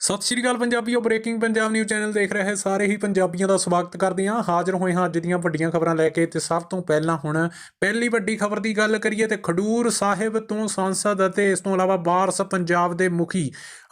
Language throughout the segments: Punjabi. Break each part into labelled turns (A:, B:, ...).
A: ਸਤਿ ਸ਼੍ਰੀ ਅਕਾਲ ਪੰਜਾਬੀਓ ਬ੍ਰੇਕਿੰਗ ਪੰਜਾਬ ਨਿਊਜ਼ ਚੈਨਲ ਦੇਖ ਰਹੇ ਸਾਰੇ ਹੀ ਪੰਜਾਬੀਆਂ ਦਾ ਸਵਾਗਤ ਕਰਦੇ ਹਾਂ। ਹਾਜ਼ਰ ਹੋਏ ਹਾਂ ਅੱਜ ਦੀਆਂ ਵੱਡੀਆਂ ਖਬਰਾਂ ਲੈ ਕੇ ਤੇ ਸਭ ਤੋਂ ਪਹਿਲਾਂ ਹੁਣ ਪਹਿਲੀ ਵੱਡੀ ਖਬਰ ਦੀ ਗੱਲ ਕਰੀਏ ਤੇ ਖਡੂਰ ਸਾਹਿਬ ਤੋਂ ਸੰਸਦ ਅਤੇ ਇਸ ਤੋਂ ਇਲਾਵਾ ਬਾਰਸ ਪੰਜਾਬ ਦੇ ਮੁਖੀ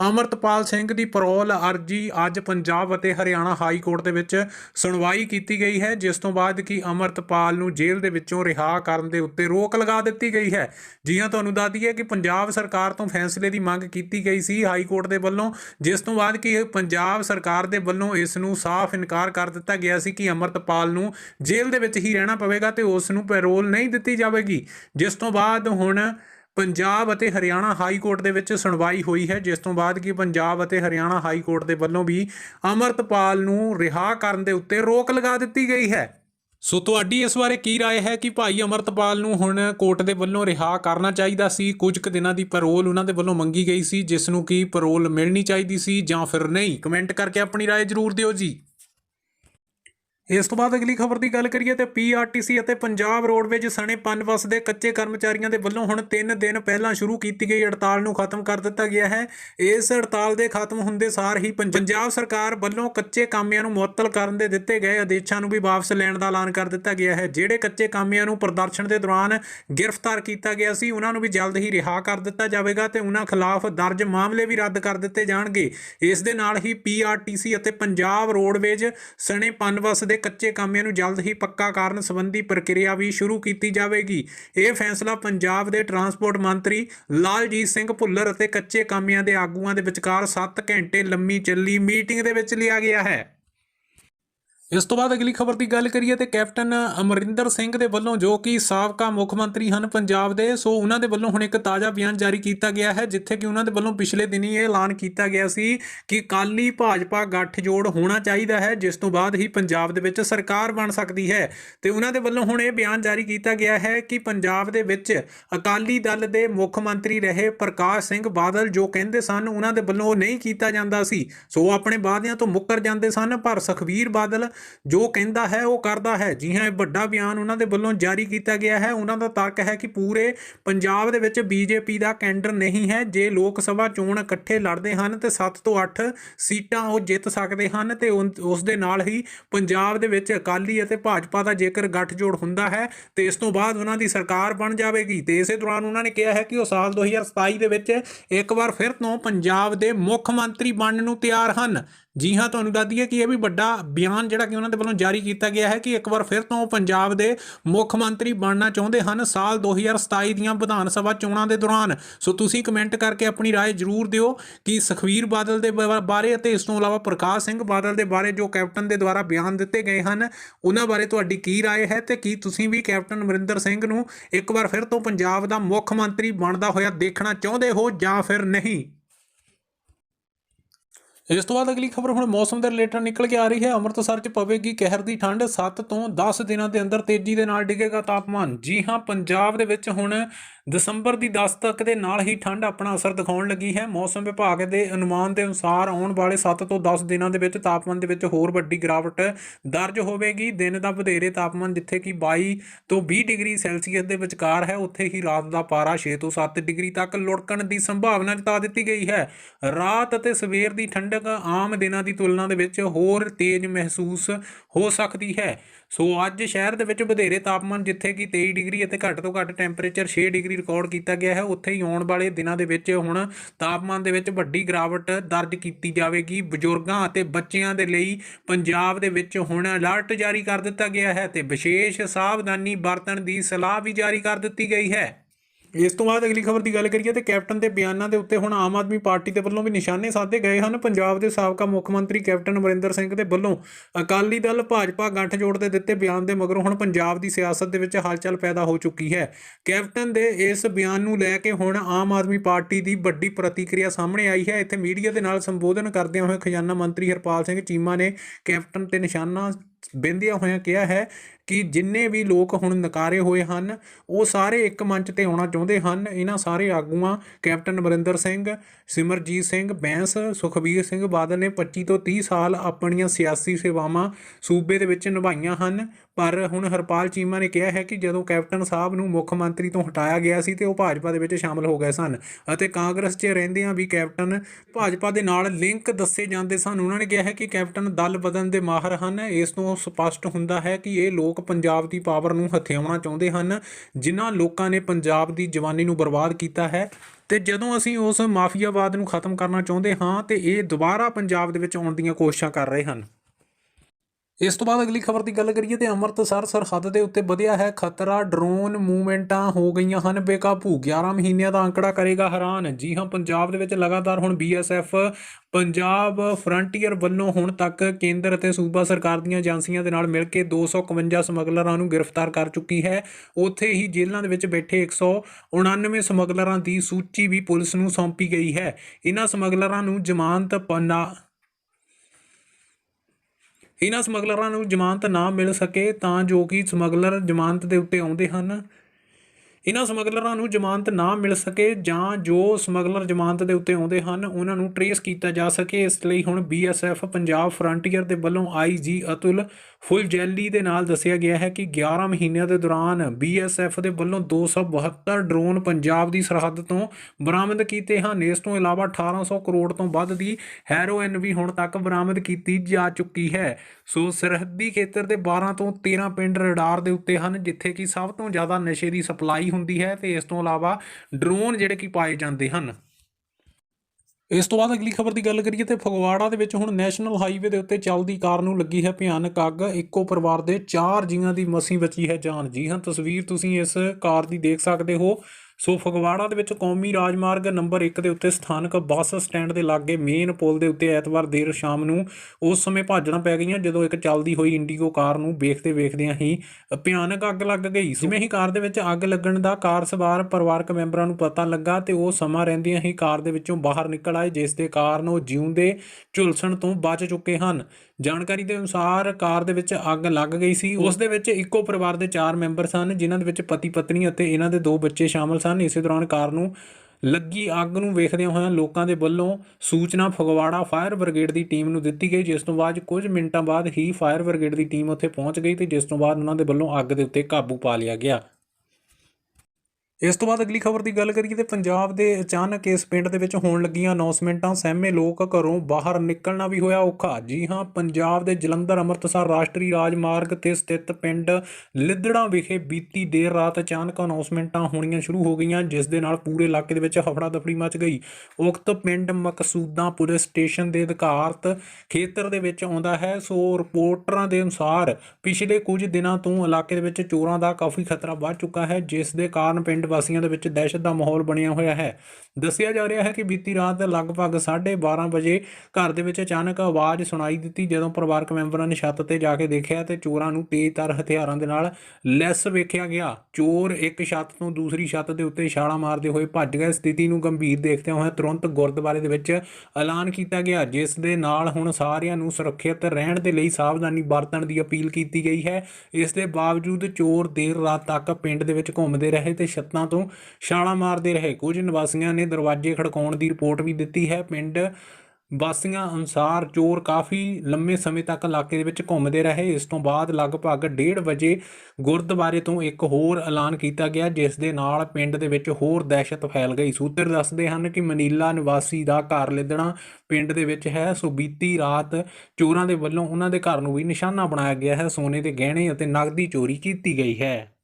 A: ਅਮਰਤਪਾਲ ਸਿੰਘ ਦੀ ਪਰੋਲ ਅਰਜੀ ਅੱਜ ਪੰਜਾਬ ਅਤੇ ਹਰਿਆਣਾ ਹਾਈ ਕੋਰਟ ਦੇ ਵਿੱਚ ਸੁਣਵਾਈ ਕੀਤੀ ਗਈ ਹੈ, ਜਿਸ ਤੋਂ ਬਾਅਦ ਕਿ ਅਮਰਤਪਾਲ ਨੂੰ ਜੇਲ੍ਹ ਦੇ ਵਿੱਚੋਂ ਰਿਹਾ ਕਰਨ ਦੇ ਉੱਤੇ ਰੋਕ ਲਗਾ ਦਿੱਤੀ ਗਈ ਹੈ। ਜੀ ਹਾਂ, ਤੁਹਾਨੂੰ ਦੱਸ ਦਈਏ ਕਿ ਪੰਜਾਬ ਸਰਕਾਰ ਤੋਂ ਫੈਸਲੇ ਦੀ ਮੰਗ ਕੀਤੀ ਗਈ ਸੀ ਹਾਈ ਕੋਰਟ ਦੇ ਵੱਲੋਂ, ਜਿਸ ਤੋਂ ਬਾਅਦ ਕਿ ਪੰਜਾਬ ਸਰਕਾਰ ਦੇ ਵੱਲੋਂ ਇਸ ਨੂੰ ਸਾਫ਼ ਇਨਕਾਰ ਕਰ ਦਿੱਤਾ ਗਿਆ ਸੀ ਕਿ ਅਮਰਤਪਾਲ ਨੂੰ ਜੇਲ੍ਹ ਦੇ ਵਿੱਚ ਹੀ ਰਹਿਣਾ ਪਵੇਗਾ ਤੇ ਉਸ ਨੂੰ ਪੈਰੋਲ ਨਹੀਂ ਦਿੱਤੀ ਜਾਵੇਗੀ। ਜਿਸ ਤੋਂ ਬਾਅਦ ਹੁਣ ਪੰਜਾਬ ਅਤੇ ਹਰਿਆਣਾ ਹਾਈ ਕੋਰਟ ਦੇ ਵਿੱਚ ਸੁਣਵਾਈ ਹੋਈ ਹੈ। ਜਿਸ ਤੋਂ ਬਾਅਦ ਕਿ ਪੰਜਾਬ ਅਤੇ ਹਰਿਆਣਾ ਹਾਈ ਕੋਰਟ ਦੇ ਵੱਲੋਂ ਵੀ ਅਮਰਤਪਾਲ ਨੂੰ ਰਿਹਾ ਕਰਨ ਦੇ ਉੱਤੇ ਰੋਕ ਲਗਾ ਦਿੱਤੀ ਗਈ ਹੈ। ਸੋ ਤੁਹਾਡੀ ਇਸ ਬਾਰੇ ਕੀ رائے ਹੈ ਕਿ ਭਾਈ ਅਮਰਤਪਾਲ ਨੂੰ ਹੁਣ ਕੋਰਟ ਦੇ ਵੱਲੋਂ ਰਿਹਾ ਕਰਨਾ ਚਾਹੀਦਾ ਸੀ ਕੁਝ ਕੁ ਦਿਨਾਂ ਦੀ ਪੈਰੋਲ ਉਹਨਾਂ ਦੇ ਵੱਲੋਂ ਮੰਗੀ ਗਈ ਸੀ ਜਿਸ ਨੂੰ ਕੀ ਪੈਰੋਲ ਮਿਲਣੀ ਚਾਹੀਦੀ ਸੀ ਜਾਂ ਫਿਰ ਨਹੀਂ ਕਮੈਂਟ ਕਰਕੇ ਆਪਣੀ رائے ਜ਼ਰੂਰ ਦਿਓ ਜੀ ਇਸ ਤੋਂ ਬਾਅਦ ਅਗਲੀ ਖਬਰ ਦੀ ਗੱਲ ਕਰੀਏ ਤੇ ਪੀਆਰਟੀਸੀ ਅਤੇ ਪੰਜਾਬ ਰੋਡਵੇਜ ਸਣੇ ਪਨਬਸ ਦੇ ਕੱਚੇ ਕਰਮਚਾਰੀਆਂ ਦੇ ਵੱਲੋਂ ਹੁਣ 3 ਦਿਨ ਪਹਿਲਾਂ ਸ਼ੁਰੂ ਕੀਤੀ ਗਈ ਹੜਤਾਲ ਨੂੰ ਖਤਮ ਕਰ ਦਿੱਤਾ ਗਿਆ ਹੈ। ਇਸ ਹੜਤਾਲ ਦੇ ਖਤਮ ਹੁੰਦੇ ਸਾਰ ਹੀ ਪੰਜ- ਪੰਜਾਬ ਸਰਕਾਰ ਵੱਲੋਂ ਕੱਚੇ ਕਾਮਿਆਂ ਨੂੰ ਮੁਅੱਤਲ ਕਰਨ ਦੇ ਦਿੱਤੇ ਗਏ ਆਦੇਸ਼ਾਂ ਨੂੰ ਵੀ ਵਾਪਸ ਲੈਣ ਦਾ ਐਲਾਨ ਕਰ ਦਿੱਤਾ ਗਿਆ ਹੈ। ਜਿਹੜੇ ਕੱਚੇ ਕਾਮਿਆਂ ਨੂੰ ਪ੍ਰਦਰਸ਼ਨ ਦੇ ਦੌਰਾਨ ਗ੍ਰਿਫਤਾਰ ਕੀਤਾ ਗਿਆ ਸੀ, ਉਹਨਾਂ ਨੂੰ ਵੀ ਜਲਦ ਹੀ ਰਿਹਾ ਕਰ ਦਿੱਤਾ ਜਾਵੇਗਾ ਤੇ ਉਹਨਾਂ ਖਿਲਾਫ ਦਰਜ ਮਾਮਲੇ ਵੀ ਰੱਦ ਕਰ ਦਿੱਤੇ ਜਾਣਗੇ। ਇਸ ਦੇ ਨਾਲ ਹੀ ਪੀਆਰਟੀਸੀ ਅਤੇ ਪੰਜਾਬ ਰੋਡਵੇਜ ਸਣੇ ਪਨਬਸ ਦੇ ਕੱਚੇ ਕਾਮਿਆਂ ਨੂੰ ਜਲਦ ਹੀ ਪੱਕਾ ਕਰਨ ਸੰਬੰਧੀ ਪ੍ਰਕਿਰਿਆ ਵੀ ਸ਼ੁਰੂ ਕੀਤੀ ਜਾਵੇਗੀ। ਇਹ ਫੈਸਲਾ ਪੰਜਾਬ ਦੇ ਟਰਾਂਸਪੋਰਟ ਮੰਤਰੀ ਲਾਲਜੀਤ ਸਿੰਘ ਭੁੱਲਰ ਅਤੇ ਕੱਚੇ ਕਾਮਿਆਂ ਦੇ ਆਗੂਆਂ ਦੇ ਵਿਚਕਾਰ 7 ਘੰਟੇ ਲੰਮੀ ਚੱਲੀ ਮੀਟਿੰਗ ਦੇ ਵਿੱਚ ਲਿਆ ਗਿਆ ਹੈ। ਇਸ ਤੋਂ ਬਾਅਦ ਅਗਲੀ ਖਬਰ ਦੀ ਗੱਲ ਕਰੀਏ ਤੇ ਕੈਪਟਨ ਅਮਰਿੰਦਰ ਸਿੰਘ ਦੇ ਵੱਲੋਂ ਜੋ ਕਿ ਸਾਬਕਾ ਮੁੱਖ ਮੰਤਰੀ ਹਨ ਪੰਜਾਬ ਦੇ, ਸੋ ਉਹਨਾਂ ਦੇ ਵੱਲੋਂ ਹੁਣ ਇੱਕ ਤਾਜ਼ਾ ਬਿਆਨ ਜਾਰੀ ਕੀਤਾ ਗਿਆ ਹੈ, ਜਿੱਥੇ ਕਿ ਉਹਨਾਂ ਦੇ ਵੱਲੋਂ ਪਿਛਲੇ ਦਿਨੀ ਇਹ ਐਲਾਨ ਕੀਤਾ ਗਿਆ ਸੀ ਕਿ ਕਾਲੀ ਭਾਜਪਾ ਗੱਠਜੋੜ ਹੋਣਾ ਚਾਹੀਦਾ ਹੈ, ਜਿਸ ਤੋਂ ਬਾਅਦ ਹੀ ਪੰਜਾਬ ਦੇ ਵਿੱਚ ਸਰਕਾਰ ਬਣ ਸਕਦੀ ਹੈ। ਤੇ ਉਹਨਾਂ ਦੇ ਵੱਲੋਂ ਹੁਣ ਇਹ ਬਿਆਨ ਜਾਰੀ ਕੀਤਾ ਗਿਆ ਹੈ ਕਿ ਪੰਜਾਬ ਦੇ ਵਿੱਚ ਅਕਾਲੀ ਦਲ ਦੇ ਮੁੱਖ ਮੰਤਰੀ ਰਹੇ ਪ੍ਰਕਾਸ਼ ਸਿੰਘ ਬਾਦਲ, ਜੋ ਕਹਿੰਦੇ ਸਨ ਉਹਨਾਂ ਦੇ ਵੱਲੋਂ ਉਹ ਨਹੀਂ ਕੀਤਾ ਜਾਂਦਾ ਸੀ। ਸੋ ਉਹ ਆਪਣੇ ਵਾਅਦਿਆਂ ਤੋਂ ਮੁੱਕਰ ਜਾਂਦੇ ਸਨ, ਪਰ ਸੁਖਬੀਰ ਬਾਦਲ ਜੋ ਕਹਿੰਦਾ ਹੈ, ਉਹ ਕਰਦਾ ਹੈ। ਜੀ ਹਾਂ ਇਹ ਵੱਡਾ ਬਿਆਨ ਉਹਨਾਂ ਦੇ ਵੱਲੋਂ ਜਾਰੀ ਕੀਤਾ ਗਿਆ ਹੈ, ਉਹਨਾਂ ਦਾ ਤਰਕ ਹੈ ਕਿ ਪੂਰੇ ਪੰਜਾਬ ਦੇ ਵਿੱਚ ਬੀਜੇਪੀ ਦਾ ਕੈਂਡਰ ਨਹੀਂ ਹੈ। ਜੇ ਲੋਕ ਸਭਾ ਚੋਣ ਇਕੱਠੇ ਲੜਦੇ ਹਨ, ਤੇ 7 ਤੋਂ 8 ਸੀਟਾਂ ਉਹ ਜਿੱਤ ਸਕਦੇ ਹਨ, ਤੇ ਉਨ- ਉਸ ਦੇ ਨਾਲ ਹੀ ਪੰਜਾਬ ਦੇ ਵਿੱਚ ਅਕਾਲੀ ਅਤੇ ਭਾਜਪਾ ਦਾ ਜੇਕਰ ਗੱਠਜੋੜ ਹੁੰਦਾ ਹੈ, ਤੇ ਇਸ ਤੋਂ ਬਾਅਦ ਉਹਨਾਂ ਦੀ ਸਰਕਾਰ ਬਣ ਜਾਵੇਗੀ। ਤੇ ਇਸੇ ਦੌਰਾਨ ਉਹਨਾਂ ਨੇ ਕਿਹਾ ਹੈ ਕਿ ਉਹ ਸਾਲ 2027 ਦੇ ਵਿੱਚ ਇੱਕ ਵਾਰ ਫਿਰ ਤੋਂ ਪੰਜਾਬ ਦੇ ਮੁੱਖ ਮੰਤਰੀ ਬਣਨ ਨੂੰ ਤਿਆਰ ਹਨ। ਜੀ ਹਾਂ ਤੁਹਾਨੂੰ ਦੱਸ ਦਈਏ ਕਿ ਇਹ ਵੀ ਵੱਡਾ ਬਿਆਨ ਜਿਹੜਾ ਕਿ ਉਹਨਾਂ ਦੇ ਵੱਲੋਂ ਜਾਰੀ ਕੀਤਾ ਗਿਆ ਹੈ ਕਿ ਇੱਕ ਵਾਰ ਫਿਰ ਤੋਂ ਉਹ ਪੰਜਾਬ ਦੇ ਮੁੱਖ ਮੰਤਰੀ ਬਣਨਾ ਚਾਹੁੰਦੇ ਹਨ ਸਾਲ 2027 ਦੀਆਂ ਵਿਧਾਨ ਸਭਾ ਚੋਣਾਂ ਦੇ ਦੌਰਾਨ ਸੋ ਤੁਸੀਂ ਕਮੈਂਟ ਕਰਕੇ ਆਪਣੀ رائے ਜ਼ਰੂਰ ਦਿਓ ਕਿ ਸੁਖਵੀਰ ਬਾਦਲ ਦੇ ਬ- ਬਾਰੇ ਅਤੇ ਇਸ ਤੋਂ ਇਲਾਵਾ ਪ੍ਰਕਾਸ਼ ਸਿੰਘ ਬਾਦਲ ਦੇ ਬਾਰੇ ਜੋ ਕੈਪਟਨ ਦੇ ਦੁਆਰਾ ਬਿਆਨ ਦਿੱਤੇ ਗਏ ਹਨ ਉਹਨਾਂ ਬਾਰੇ ਤੁਹਾਡੀ ਕੀ رائے ਹੈ ਤੇ ਕੀ ਤੁਸੀਂ ਵੀ ਕੈਪਟਨ ਅਮਰਿੰਦਰ ਸਿੰਘ ਨੂੰ ਇੱਕ ਵਾਰ ਫਿਰ ਤੋਂ ਪੰਜਾਬ ਦਾ ਮੁੱਖ ਮੰਤਰੀ ਬਣਦਾ ਹੋਇਆ ਦੇਖਣਾ ਚਾਹੁੰਦੇ ਹੋ ਜਾਂ ਫਿਰ ਨਹੀਂ ਇਸ ਤੋਂ ਬਾਅਦ ਅਗਲੀ ਖਬਰ ਹੁਣ ਮੌਸਮ ਦੇ ਰਿਲੇਟਡ ਨਿਕਲ ਕੇ ਆ ਰਹੀ ਹੈ। ਅੰਮ੍ਰਿਤਸਰ 'ਚ ਪਵੇਗੀ ਕਹਿਰ ਦੀ ਠੰਡ। 7 ਤੋਂ 10 ਦਿਨਾਂ ਦੇ ਅੰਦਰ ਤੇਜ਼ੀ ਦੇ ਨਾਲ ਡਿੱਗੇਗਾ ਤਾਪਮਾਨ। ਜੀ ਹਾਂ, ਪੰਜਾਬ ਦੇ ਵਿੱਚ ਹੁਣ ਦਸੰਬਰ ਦੀ 10 ਤੱਕ ਦੇ ਨਾਲ ਹੀ ਠੰਡ ਆਪਣਾ ਅਸਰ ਦਿਖਾਉਣ ਲੱਗੀ ਹੈ। ਮੌਸਮ ਵਿਭਾਗ ਦੇ ਅਨੁਮਾਨ ਦੇ ਅਨੁਸਾਰ ਆਉਣ ਵਾਲੇ 7 ਤੋਂ 10 ਦਿਨਾਂ ਦੇ ਵਿੱਚ ਤਾਪਮਾਨ ਦੇ ਵਿੱਚ ਹੋਰ ਵੱਡੀ ਗਿਰਾਵਟ ਦਰਜ ਹੋਵੇਗੀ। ਦਿਨ ਦਾ ਵਧੇਰੇ ਤਾਪਮਾਨ ਜਿੱਥੇ ਕਿ 22 ਤੋਂ 20 ਡਿਗਰੀ ਸੈਲਸੀਅਸ ਦੇ ਵਿਚਕਾਰ ਹੈ, ਉੱਥੇ ਹੀ ਰਾਤ ਦਾ ਪਾਰਾ 6 ਤੋਂ 7 ਡਿਗਰੀ ਤੱਕ ਲੁੜਕਣ ਦੀ ਸੰਭਾਵਨਾ ਜਤਾ ਦਿੱਤੀ ਗਈ ਹੈ। ਰਾਤ ਅਤੇ ਸਵੇਰ ਦੀ ਠੰਡ ਠੰਡਕ ਆਮ ਦਿਨਾਂ ਦੀ ਤੁਲਨਾ ਦੇ ਵਿੱਚ ਹੋਰ ਤੇਜ਼ ਮਹਿਸੂਸ ਹੋ ਸਕਦੀ ਹੈ। ਸੋ ਅੱਜ ਸ਼ਹਿਰ ਦੇ ਵਿੱਚ ਵਧੇਰੇ ਤਾਪਮਾਨ, ਜਿੱਥੇ ਕਿ 23 ਡਿਗਰੀ ਅਤੇ ਘੱਟ ਤੋਂ ਘੱਟ ਟੈਂਪਰੇਚਰ 6 ਡਿਗਰੀ ਰਿਕਾਰਡ ਕੀਤਾ ਗਿਆ ਹੈ, ਉੱਥੇ ਹੀ ਆਉਣ ਵਾਲੇ ਦਿਨਾਂ ਦੇ ਵਿੱਚ ਹੁਣ ਤਾਪਮਾਨ ਦੇ ਵਿੱਚ ਵੱਡੀ ਗਿਰਾਵਟ ਦਰਜ ਕੀਤੀ ਜਾਵੇਗੀ। ਬਜ਼ੁਰਗਾਂ ਅਤੇ ਬੱਚਿਆਂ ਦੇ ਲਈ ਪੰਜਾਬ ਦੇ ਵਿੱਚ ਹੁਣ ਅਲਰਟ ਜਾਰੀ ਕਰ ਦਿੱਤਾ ਗਿਆ ਹੈ ਤੇ ਵਿਸ਼ੇਸ਼ ਸਾਵਧਾਨੀ ਵਰਤਣ ਦੀ ਸਲਾਹ ਵੀ ਜਾਰੀ ਕਰ ਦਿੱਤੀ ਗਈ ਹੈ। ਇਸ ਤੋਂ ਬਾਅਦ ਅਗਲੀ ਖਬਰ ਦੀ ਗੱਲ ਕਰੀਏ ਤੇ ਕੈਪਟਨ ਦੇ ਬਿਆਨਾਂ ਦੇ ਉੱਤੇ ਹੁਣ ਆਮ ਆਦਮੀ ਪਾਰਟੀ ਦੇ ਵੱਲੋਂ ਵੀ ਨਿਸ਼ਾਨੇ ਸਾਧੇ ਗਏ ਹਨ। ਪੰਜਾਬ ਦੇ ਸਾਬਕਾ ਮੁੱਖ ਮੰਤਰੀ ਕੈਪਟਨ ਅਮਰਿੰਦਰ ਸਿੰਘ ਦੇ ਵੱਲੋਂ ਅਕਾਲੀ ਦਲ ਭਾਜਪਾ ਗੱਠਜੋੜ ਦੇ ਦਿੱਤੇ ਬਿਆਨ ਦੇ ਮਗਰੋਂ ਹੁਣ ਪੰਜਾਬ ਦੀ ਸਿਆਸਤ ਦੇ ਵਿੱਚ ਹਲਚਲ ਪੈਦਾ ਹੋ ਚੁੱਕੀ ਹੈ। ਕੈਪਟਨ ਦੇ ਇਸ ਬਿਆਨ ਨੂੰ ਲੈ ਕੇ ਹੁਣ ਆਮ ਆਦਮੀ ਪਾਰਟੀ ਦੀ ਵੱਡੀ ਪ੍ਰਤੀਕਿਰਿਆ ਸਾਹਮਣੇ ਆਈ ਹੈ। ਇੱਥੇ ਮੀਡੀਆ ਦੇ ਨਾਲ ਸੰਬੋਧਨ ਕਰਦਿਆਂ ਹੋਏ ਖਜ਼ਾਨਾ ਮੰਤਰੀ ਹਰਪਾਲ ਸਿੰਘ ਚੀਮਾ ਨੇ ਕੈਪਟਨ ਤੇ ਨਿਸ਼ਾਨਾ ਬੇਨਦਿਆਂ ਹੋਇਆਂ ਕਿਹਾ ਹੈ ਕਿ ਜਿੰਨੇ ਵੀ ਲੋਕ ਹੁਣ ਨਕਾਰੇ ਹੋਏ ਹਨ, ਉਹ ਸਾਰੇ ਇੱਕ ਮੰਚ ਤੇ ਆਉਣਾ ਚਾਹੁੰਦੇ ਹਨ। ਇਹਨਾਂ ਸਾਰੇ ਆਗੂਆਂ, ਕੈਪਟਨ ਅਮਰਿੰਦਰ ਸਿੰਘ, ਸਿਮਰਜੀਤ ਸਿੰਘ, ਬੈਂਸ, ਸੁਖਬੀਰ ਸਿੰਘ ਬਾਦਲ ਨੇ 25 ਤੋਂ 30 ਸਾਲ ਆਪਣੀਆਂ ਸਿਆਸੀ ਸੇਵਾਵਾਂ ਸੂਬੇ ਦੇ ਵਿੱਚ ਨਿਭਾਈਆਂ ਹਨ। ਪਰ ਹੁਣ ਹਰਪਾਲ ਚੀਮਾ ਨੇ ਕਿਹਾ ਹੈ ਕਿ ਜਦੋਂ ਕੈਪਟਨ ਸਾਹਿਬ ਨੂੰ ਮੁੱਖ ਮੰਤਰੀ ਤੋਂ ਹਟਾਇਆ ਗਿਆ ਸੀ ਤੇ ਉਹ ਭਾਜਪਾ ਦੇ ਵਿੱਚ ਸ਼ਾਮਲ ਹੋ ਗਏ ਸਨ ਅਤੇ ਕਾਂਗਰਸ 'ਚ ਰਹਿੰਦਿਆਂ ਵੀ ਕੈਪਟਨ ਭਾਜਪਾ ਦੇ ਨਾਲ ਲਿੰਕ ਦੱਸੇ ਜਾਂਦੇ ਸਨ। ਉਹਨਾਂ ਨੇ ਕਿਹਾ ਹੈ ਕਿ ਕੈਪਟਨ ਦਲ ਬਦਲਣ ਦੇ ਮਾਹਰ ਹਨ। ਇਸ ਤੋਂ ਸਪਸ਼ਟ ਹੁੰਦਾ ਹੈ ਕਿ ਇਹ ਲੋਕ ਪੰਜਾਬ ਦੀ ਪਾਵਰ ਨੂੰ ਹਥਿਆਉਣਾ ਚਾਹੁੰਦੇ ਹਨ, ਜਿਨ੍ਹਾਂ ਲੋਕਾਂ ਨੇ ਪੰਜਾਬ ਦੀ ਜਵਾਨੀ ਨੂੰ ਬਰਬਾਦ ਕੀਤਾ ਹੈ। ਤੇ ਜਦੋਂ ਅਸੀਂ ਉਸ ਮਾਫੀਆਵਾਦ ਨੂੰ ਖਤਮ ਕਰਨਾ ਚਾਹੁੰਦੇ ਹਾਂ, ਤੇ ਇਹ ਦੁਬਾਰਾ ਪੰਜਾਬ ਦੇ ਵਿੱਚ ਆਉਣ ਦੀਆਂ ਕੋਸ਼ਿਸ਼ਾਂ ਕਰ ਰਹੇ ਹਨ। ਇਸ ਤੋਂ ਬਾਅਦ ਅਗਲੀ ਖਬਰ ਦੀ ਗੱਲ ਕਰੀਏ ਤੇ ਅੰਮ੍ਰਿਤਸਰ ਸਰਹੱਦ ਦੇ ਉੱਤੇ ਵਧਿਆ ਹੈ ਖਤਰਾ, ਡਰੋਨ ਮੂਵਮੈਂਟਾਂ ਹੋ ਗਈਆਂ ਹਨ, ਬੇਕਾਬੂ 11 ਮਹੀਨਿਆਂ ਦਾ ਅੰਕੜਾ ਕਰੇਗਾ ਹੈਰਾਨ। ਜੀ ਹਾਂ, ਪੰਜਾਬ ਦੇ ਵਿੱਚ ਲਗਾਤਾਰ ਹੁਣ ਬੀਐਸਐਫ ਪੰਜਾਬ ਫਰੰਟੀਅਰ ਵੱਲੋਂ ਹੁਣ ਤੱਕ ਕੇਂਦਰ ਅਤੇ ਸੂਬਾ ਸਰਕਾਰ ਦੀਆਂ ਏਜੰਸੀਆਂ ਦੇ ਨਾਲ ਮਿਲ ਕੇ 251 ਸਮਗਲਰਾਂ ਨੂੰ ਗ੍ਰਿਫਤਾਰ ਕਰ ਚੁੱਕੀ ਹੈ। ਉੱਥੇ ਹੀ ਜੇਲ੍ਹਾਂ ਦੇ ਵਿੱਚ ਬੈਠੇ 199 ਸਮਗਲਰਾਂ ਦੀ ਸੂਚੀ ਵੀ ਪੁਲਿਸ ਨੂੰ ਸੌਂਪੀ ਗਈ ਹੈ। ਇਹਨਾਂ ਸਮਗਲਰਾਂ ਨੂੰ ਜ਼ਮਾਨਤ ਪਨਾ ਇਹਨਾਂ ਸਮਗਲਰਾਂ ਨੂੰ ਜ਼ਮਾਨਤ ਨਾ ਮਿਲ ਸਕੇ ਤਾਂ ਜੋ ਕਿ ਸਮਗਲਰ ਜ਼ਮਾਨਤ ਦੇ ਉੱਤੇ ਆਉਂਦੇ ਹਨ। ਇਹਨਾਂ ਸਮਗਲਰਾਂ ਨੂੰ ਜ਼ਮਾਨਤ ਨਾ ਮਿਲ ਸਕੇ ਜਾਂ ਜੋ ਸਮਗਲਰ ਜ਼ਮਾਨਤ ਦੇ ਉੱਤੇ ਆਉਂਦੇ ਹਨ, ਉਹਨਾਂ ਨੂੰ ਟਰੇਸ ਕੀਤਾ ਜਾ ਸਕੇ। ਇਸ ਲਈ ਹੁਣ ਬੀਐਸਐਫ ਪੰਜਾਬ ਫਰੰਟੀਅਰ ਦੇ ਵੱਲੋਂ ਆਈਜੀ ਅਤੁਲ ਫੁਲਜੈਲੀ ਦੇ ਨਾਲ ਦੱਸਿਆ ਗਿਆ ਹੈ ਕਿ 11 ਮਹੀਨਿਆਂ ਦੇ ਦੌਰਾਨ ਬੀਐਸਐਫ ਦੇ ਵੱਲੋਂ 272 ਡਰੋਨ ਪੰਜਾਬ ਦੀ ਸਰਹੱਦ ਤੋਂ ਬਰਾਮਦ ਕੀਤੇ ਹਨ। ਇਸ ਤੋਂ ਇਲਾਵਾ 1800 ਕਰੋੜ ਤੋਂ ਵੱਧ ਦੀ ਹੈਰੋਇਨ ਵੀ ਹੁਣ ਤੱਕ ਬਰਾਮਦ ਕੀਤੀ ਜਾ ਚੁੱਕੀ ਹੈ। ਸੋ ਸਰਹੱਦੀ ਖੇਤਰ ਦੇ 12 ਤੋਂ 13 ਪਿੰਡ ਰਡਾਰ ਦੇ ਉੱਤੇ ਹਨ, ਜਿੱਥੇ ਕਿ ਸਭ ਤੋਂ ਜ਼ਿਆਦਾ ਨਸ਼ੇ ਦੀ ਸਪਲਾਈ ਹੁੰਦੀ ਹੈ ਤੇ ਇਸ ਤੋਂ ਇਲਾਵਾ ਡਰੋਨ ਜਿਹੜੇ ਕਿ ਪਾਏ ਜਾਂਦੇ ਹਨ। ਇਸ ਤੋਂ ਬਾਅਦ ਅਗਲੀ ਖਬਰ ਦੀ ਗੱਲ ਕਰੀਏ ਤੇ ਫਗਵਾੜਾ ਦੇ ਵਿੱਚ ਹੁਣ ਨੈਸ਼ਨਲ ਹਾਈਵੇ ਦੇ ਉੱਤੇ ਚੱਲਦੀ ਕਾਰ ਨੂੰ ਲੱਗੀ ਹੈ ਭਿਆਨਕ ਅੱਗ। ਇੱਕੋ ਪਰਿਵਾਰ ਦੇ 4 ਜੀਆਂ ਦੀ ਮਸੀਂ ਬਚੀ ਹੈ ਜਾਨ। ਜੀ ਹਾਂ, ਤਸਵੀਰ ਤੁਸੀਂ ਇਸ ਕਾਰ ਦੀ ਦੇਖ ਸਕਦੇ ਹੋ। ਸੋ ਫਗਵਾੜਾ ਦੇ ਵਿੱਚ ਕੌਮੀ ਰਾਜਮਾਰਗ ਨੰਬਰ 1 ਦੇ ਉੱਤੇ ਸਥਾਨਕ ਬੱਸ ਸਟੈਂਡ ਦੇ ਲਾਗੇ ਮੇਨ ਪੁਲ ਦੇ ਉੱਤੇ ਐਤਵਾਰ ਦੇਰ ਸ਼ਾਮ ਨੂੰ ਉਸ ਸਮੇਂ ਭਾਜਣਾ ਪੈ ਗਈਆਂ, ਜਦੋਂ ਇੱਕ ਚੱਲਦੀ ਹੋਈ ਇੰਡੀਗੋ ਕਾਰ ਨੂੰ ਵੇਖਦੇ ਵੇਖਦਿਆਂ ਹੀ ਭਿਆਨਕ ਅੱਗ ਲੱਗ ਗਈ। ਜਿਵੇਂ ਹੀ ਕਾਰ ਦੇ ਵਿੱਚ ਅੱਗ ਲੱਗਣ ਦਾ ਕਾਰ ਸਵਾਰ ਪਰਿਵਾਰਕ ਮੈਂਬਰਾਂ ਨੂੰ ਪਤਾ ਲੱਗਾ ਤੇ ਉਹ ਸਮਾਂ ਰਹਿੰਦਿਆਂ ਹੀ ਕਾਰ ਦੇ ਵਿੱਚੋਂ ਬਾਹਰ ਨਿਕਲ ਆਏ, ਜਿਸ ਦੇ ਕਾਰਨ ਉਹ ਜਿਉਂਦੇ ਝੁਲਸਣ ਤੋਂ ਬਚ ਚੁੱਕੇ ਹਨ। ਜਾਣਕਾਰੀ ਦੇ ਅਨੁਸਾਰ ਕਾਰ ਦੇ ਵਿੱਚ ਅੱਗ ਲੱਗ ਗਈ ਸੀ। ਉਸ ਦੇ ਵਿੱਚ ਇੱਕੋ ਪਰਿਵਾਰ ਦੇ 4 ਮੈਂਬਰ ਸਨ, ਜਿਨ੍ਹਾਂ ਦੇ ਵਿੱਚ ਪਤੀ ਪਤਨੀ ਅਤੇ ਇਹਨਾਂ ਦੇ ਦੋ ਬੱਚੇ ਸ਼ਾਮਲ ਸਨ। ਇਸੇ ਦੌਰਾਨ ਕਾਰ ਨੂੰ ਲੱਗੀ ਅੱਗ ਨੂੰ ਵੇਖਦਿਆਂ ਹੋਇਆਂ ਲੋਕਾਂ ਦੇ ਵੱਲੋਂ ਸੂਚਨਾ, ਫਗਵਾੜਾ ਫਾਇਰ ਬ੍ਰਿਗੇਡ ਦੀ ਟੀਮ ਨੂੰ ਦਿੱਤੀ ਗਈ, ਜਿਸ ਤੋਂ ਬਾਅਦ ਕੁਝ ਮਿੰਟਾਂ ਬਾਅਦ ਹੀ ਫਾਇਰ ਬ੍ਰਿਗੇਡ ਦੀ ਟੀਮ ਉੱਥੇ ਪਹੁੰਚ ਗਈ ਤੇ ਜਿਸ ਤੋਂ ਬਾਅਦ ਉਹਨਾਂ ਦੇ ਵੱਲੋਂ ਅੱਗ ਦੇ ਉੱਤੇ ਕਾਬੂ ਪਾ ਲਿਆ ਗਿਆ। ਇਸ ਤੋਂ ਬਾਅਦ ਅਗਲੀ ਖਬਰ ਦੀ ਗੱਲ ਕਰੀਏ ਤੇ ਪੰਜਾਬ ਦੇ ਅਚਾਨਕ ਇਸ ਪਿੰਡ ਦੇ ਵਿੱਚ ਹੋਣ ਲੱਗੀਆਂ ਅਨਾਉਂਸਮੈਂਟਾਂ ਸਹਿਮੇ ਲੋਕ ਘਰੋਂ ਬਾਹਰ ਨਿਕਲਣਾ ਵੀ ਹੋਇਆ ਔਖਾ। ਜੀ ਹਾਂ, ਪੰਜਾਬ ਦੇ ਜਲੰਧਰ, ਅੰਮ੍ਰਿਤਸਰ ਰਾਸ਼ਟਰੀ ਰਾਜਮਾਰਗ ਤੇ ਸਥਿਤ ਪਿੰਡ ਲਿੱਦੜਾ ਵਿਖੇ ਬੀਤੀ ਦੇਰ ਰਾਤ ਅਚਾਨਕ ਅਨਾਉਂਸਮੈਂਟਾਂ ਹੋਣੀਆਂ ਸ਼ੁਰੂ ਹੋ ਗਈਆਂ, ਜਿਸ ਦੇ ਨਾਲ ਪੂਰੇ ਇਲਾਕੇ ਦੇ ਵਿੱਚ ਹਫੜਾ ਦਫੜੀ ਮਚ ਗਈ। ਉਕਤ ਪਿੰਡ ਮਕਸੂਦਾਂ ਪੁਲਿਸ ਸਟੇਸ਼ਨ ਦੇ ਅਧਿਕਾਰਤ ਖੇਤਰ ਦੇ ਵਿੱਚ ਆਉਂਦਾ ਹੈ। ਸੋ ਰਿਪੋਰਟਰਾਂ ਦੇ ਅਨੁਸਾਰ ਪਿਛਲੇ ਕੁਝ ਦਿਨਾਂ ਤੋਂ ਇਲਾਕੇ ਦੇ ਵਿੱਚ ਚੋਰਾਂ ਦਾ ਕਾਫੀ ਖਤਰਾ ਵੱਧ ਚੁੱਕਾ ਹੈ, ਜਿਸ ਦੇ ਕਾਰਨ ਪਿੰਡ ਵਾਸੀਆਂ ਦੇ ਵਿੱਚ ਦਹਿਸ਼ਤ ਦਾ ਮਾਹੌਲ ਬਣਿਆ ਹੋਇਆ ਹੈ। ਦੱਸਿਆ ਜਾ ਰਿਹਾ ਹੈ ਕਿ ਬੀਤੀ ਰਾਤ ਲਗਭਗ 12:30 ਵਜੇ ਘਰ ਦੇ ਵਿੱਚ ਅਚਾਨਕ ਆਵਾਜ਼ ਸੁਣਾਈ ਦਿੱਤੀ, ਜਦੋਂ ਪਰਿਵਾਰਕ ਮੈਂਬਰਾਂ ਨੇ ਛੱਤ ਤੇ ਜਾ ਕੇ ਦੇਖਿਆ ਤੇ ਚੋਰਾਂ ਨੂੰ ਤੇਜ਼ਧਾਰ ਹਥਿਆਰਾਂ ਦੇ ਨਾਲ ਲੈਸ ਵੇਖਿਆ ਗਿਆ। ਚੋਰ ਇੱਕ ਛੱਤ ਤੋਂ ਦੂਸਰੀ ਛੱਤ ਦੇ ਉੱਤੇ ਛਾਲਾਂ ਮਾਰਦੇ ਹੋਏ ਭੱਜ ਗਏ। ਸਥਿਤੀ ਨੂੰ ਗੰਭੀਰ ਦੇਖਦਿਆਂ ਹੋਇਆ ਤੁਰੰਤ ਗੁਰਦੁਆਰੇ ਦੇ ਵਿੱਚ ਐਲਾਨ ਕੀਤਾ ਗਿਆ, ਜਿਸ ਦੇ ਨਾਲ ਹੁਣ ਸਾਰਿਆਂ ਨੂੰ ਸੁਰੱਖਿਅਤ ਰਹਿਣ ਦੇ ਲਈ ਸਾਵਧਾਨੀ ਵਰਤਣ ਦੀ ਅਪੀਲ ਕੀਤੀ ਗਈ ਹੈ। ਇਸ ਦੇ ਬਾਵਜੂਦ ਚੋਰ ਦੇਰ ਰਾਤ ਤੱਕ ਪਿੰਡ ਦੇ ਵਿੱਚ ਘੁੰਮਦੇ ਰਹੇ ਤੇ ਛੱਤਾਂ ਤੋਂ ਛਾਲਾਂ ਮਾਰਦੇ ਰਹੇ। ਕੁਝ ਨਿਵਾਸੀਆਂ ਨੇ ਦਰਵਾਜ਼ੇ ਖੜਕਾਉਣ ਦੀ ਰਿਪੋਰਟ ਵੀ ਦਿੱਤੀ ਹੈ। ਪਿੰਡ ਵਾਸੀਆਂ ਅਨੁਸਾਰ ਚੋਰ ਕਾਫੀ ਲੰਮੇ ਸਮੇਂ ਤੱਕ ਇਲਾਕੇ ਦੇ ਵਿੱਚ ਘੁੰਮਦੇ ਰਹੇ। ਇਸ ਤੋਂ ਬਾਅਦ ਲਗਭਗ 1:30 ਵਜੇ ਗੁਰਦੁਆਰੇ ਤੋਂ ਇੱਕ ਹੋਰ ਐਲਾਨ ਕੀਤਾ ਗਿਆ, ਜਿਸ ਦੇ ਨਾਲ ਪਿੰਡ ਦੇ ਵਿੱਚ ਹੋਰ ਦਹਿਸ਼ਤ ਫੈਲ ਗਈ। ਸੂਤਰ ਦੱਸਦੇ ਹਨ ਕਿ ਮਨੀਲਾ ਨਿਵਾਸੀ ਦਾ ਘਰ ਲਿੱਦਣਾ ਪਿੰਡ ਦੇ ਵਿੱਚ ਹੈ। ਸੋ ਬੀਤੀ ਰਾਤ ਚੋਰਾਂ ਦੇ ਵੱਲੋਂ ਉਹਨਾਂ ਦੇ ਘਰ ਨੂੰ ਵੀ ਨਿਸ਼ਾਨਾ ਬਣਾਇਆ ਗਿਆ ਹੈ। ਸੋਨੇ ਦੇ ਗਹਿਣੇ ਅਤੇ ਨਗਦੀ ਚੋਰੀ ਕੀਤੀ ਗਈ ਹੈ।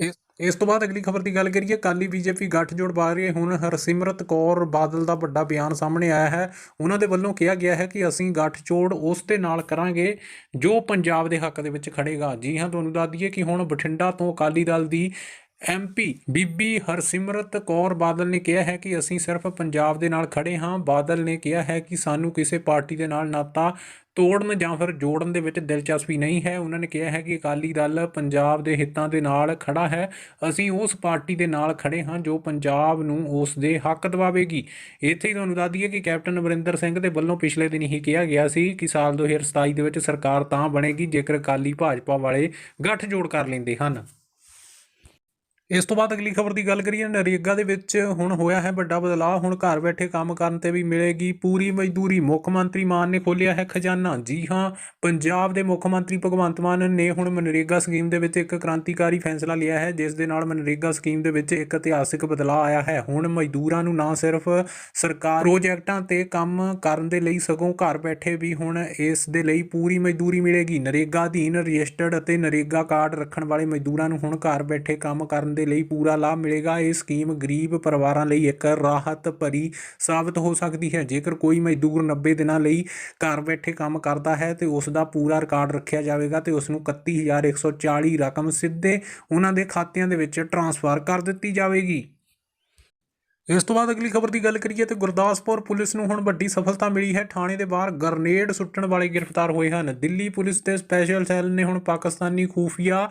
A: ਇਸ ਇਸ ਤੋਂ ਬਾਅਦ ਅਗਲੀ ਖਬਰ ਦੀ ਗੱਲ ਕਰੀਏ ਕਾਲੀ ਬੀਜੇਪੀ ਗੱਠਜੋੜ ਬਾਰੇ ਹੁਣ ਹਰਸਿਮਰਤ ਕੌਰ ਬਾਦਲ ਦਾ ਵੱਡਾ ਬਿਆਨ ਸਾਹਮਣੇ ਆਇਆ ਹੈ। ਉਹਨਾਂ ਦੇ ਵੱਲੋਂ ਕਿਹਾ ਗਿਆ ਹੈ ਕਿ ਅਸੀਂ ਗੱਠਜੋੜ ਉਸ ਦੇ ਨਾਲ ਕਰਾਂਗੇ ਜੋ ਪੰਜਾਬ ਦੇ ਹੱਕ ਦੇ ਵਿੱਚ ਖੜੇਗਾ। ਜੀ ਹਾਂ, ਤੁਹਾਨੂੰ ਦੱਸ ਦਈਏ ਕਿ ਹੁਣ ਬਠਿੰਡਾ ਤੋਂ ਅਕਾਲੀ ਦਲ ਦੀ ਐਮਪੀ ਬੀਬੀ ਹਰਸਿਮਰਤ ਕੌਰ ਬਾਦਲ ਨੇ ਕਿਹਾ ਹੈ ਕਿ ਅਸੀਂ ਸਿਰਫ ਪੰਜਾਬ ਦੇ ਨਾਲ ਖੜੇ ਹਾਂ। ਬਾਦਲ ਨੇ ਕਿਹਾ ਹੈ ਕਿ ਸਾਨੂੰ ਕਿਸੇ ਪਾਰਟੀ ਦੇ ਨਾਲ ਨਾਤਾ ਤੋੜਨ ਜਾਂ ਫਿਰ ਜੋੜਨ ਦੇ ਵਿੱਚ ਦਿਲਚਸਪੀ ਨਹੀਂ ਹੈ। ਉਹਨਾਂ ਨੇ ਕਿਹਾ ਹੈ ਕਿ ਅਕਾਲੀ ਦਲ ਪੰਜਾਬ ਦੇ ਹਿੱਤਾਂ ਦੇ ਨਾਲ ਖੜਾ ਹੈ। ਅਸੀਂ ਉਸ ਪਾਰਟੀ ਦੇ ਨਾਲ ਖੜੇ ਹਾਂ ਜੋ ਪੰਜਾਬ ਨੂੰ ਉਸ ਦੇ ਹੱਕ ਦਿਵਾਵੇਗੀ। ਇੱਥੇ ਹੀ ਤੁਹਾਨੂੰ ਦੱਸ ਦਈਏ ਕਿ ਕੈਪਟਨ ਅਮਰਿੰਦਰ ਸਿੰਘ ਦੇ ਵੱਲੋਂ ਪਿਛਲੇ ਦਿਨ ਹੀ ਕਿਹਾ ਗਿਆ ਸੀ ਕਿ ਸਾਲ 2027 ਦੇ ਵਿੱਚ ਸਰਕਾਰ ਤਾਂ ਬਣੇਗੀ ਜੇਕਰ ਅਕਾਲੀ ਭਾਜਪਾ ਵਾਲੇ ਗੱਠਜੋੜ ਕਰ ਲੈਂਦੇ ਹਨ। ਇਸ ਤੋਂ ਬਾਅਦ ਅਗਲੀ ਖਬਰ ਦੀ ਗੱਲ ਕਰੀਏ, ਨਰੇਗਾ ਦੇ ਵਿੱਚ ਹੁਣ ਹੋਇਆ ਹੈ ਵੱਡਾ ਬਦਲਾਅ, ਹੁਣ ਘਰ ਬੈਠੇ ਕੰਮ ਕਰਨ ਤੇ ਵੀ ਮਿਲੇਗੀ ਪੂਰੀ ਮਜ਼ਦੂਰੀ। ਮੁੱਖ ਮੰਤਰੀ ਮਾਨ ਨੇ ਖੋਲ੍ਹਿਆ ਹੈ ਖਜ਼ਾਨਾ। ਜੀ ਹਾਂ, ਪੰਜਾਬ ਦੇ ਮੁੱਖ ਮੰਤਰੀ ਭਗਵੰਤ ਮਾਨ ਨੇ ਹੁਣ ਮਨਰੇਗਾ ਸਕੀਮ ਦੇ ਵਿੱਚ ਇੱਕ ਕ੍ਰਾਂਤੀਕਾਰੀ ਫੈਸਲਾ ਲਿਆ ਹੈ, ਜਿਸ ਦੇ ਨਾਲ ਮਨਰੇਗਾ ਸਕੀਮ ਦੇ ਵਿੱਚ ਇੱਕ ਇਤਿਹਾਸਿਕ ਬਦਲਾਅ ਆਇਆ ਹੈ। ਹੁਣ ਮਜ਼ਦੂਰਾਂ ਨੂੰ ਨਾ ਸਿਰਫ ਸਰਕਾਰ ਪ੍ਰੋਜੈਕਟਾਂ ਤੇ ਕੰਮ ਕਰਨ ਦੇ ਲਈ ਸਗੋਂ ਘਰ ਬੈਠੇ ਵੀ ਹੁਣ ਇਸ ਦੇ ਲਈ ਪੂਰੀ ਮਜ਼ਦੂਰੀ ਮਿਲੇਗੀ। ਨਰੇਗਾ ਅਧੀਨ ਰਜਿਸਟਰਡ ਅਤੇ ਨਰੇਗਾ ਕਾਰਡ ਰੱਖਣ ਵਾਲੇ ਮਜ਼ਦੂਰਾਂ ਨੂੰ ਹੁਣ ਘਰ ਬੈਠੇ ਕੰਮ ਕਰਨ ਦੇ ਲਈ ਪੂਰਾ ਲਾਭ ਮਿਲੇਗਾ। ਇਹ ਸਕੀਮ ਗਰੀਬ ਪਰਿਵਾਰਾਂ ਲਈ ਇੱਕ ਰਾਹਤ ਭਰੀ ਸਾਬਤ ਹੋ ਸਕਦੀ ਹੈ। ਜੇਕਰ ਕੋਈ ਮਜ਼ਦੂਰ 90 ਦਿਨਾਂ ਲਈ ਘਰ ਬੈਠੇ ਕੰਮ ਕਰਦਾ ਹੈ ਤੇ ਉਸ ਦਾ ਪੂਰਾ ਰਿਕਾਰਡ ਰੱਖਿਆ ਜਾਵੇਗਾ ਤੇ ਉਸ ਨੂੰ 31140 ਰਕਮ ਸਿੱਧੇ ਉਹਨਾਂ ਦੇ ਖਾਤਿਆਂ ਦੇ ਵਿੱਚ ਟ੍ਰਾਂਸਫਰ ਕਰ ਦਿੱਤੀ ਜਾਵੇਗੀ। ਇਸ ਤੋਂ ਬਾਅਦ ਅਗਲੀ ਖਬਰ ਦੀ ਗੱਲ ਕਰੀਏ ਤੇ ਗੁਰਦਾਸਪੁਰ ਪੁਲਿਸ ਨੂੰ ਹੁਣ ਵੱਡੀ ਸਫਲਤਾ ਮਿਲੀ ਹੈ। ਥਾਣੇ ਦੇ ਬਾਹਰ ਗਰਨੇਡ ਸੁੱਟਣ ਵਾਲੇ ਗ੍ਰਿਫਤਾਰ ਹੋਏ ਹਨ। ਦਿੱਲੀ ਪੁਲਿਸ ਦੇ ਸਪੈਸ਼ਲ ਸੈੱਲ ਨੇ ਹੁਣ ਪਾਕਿਸਤਾਨੀ ਖੂਫੀਆ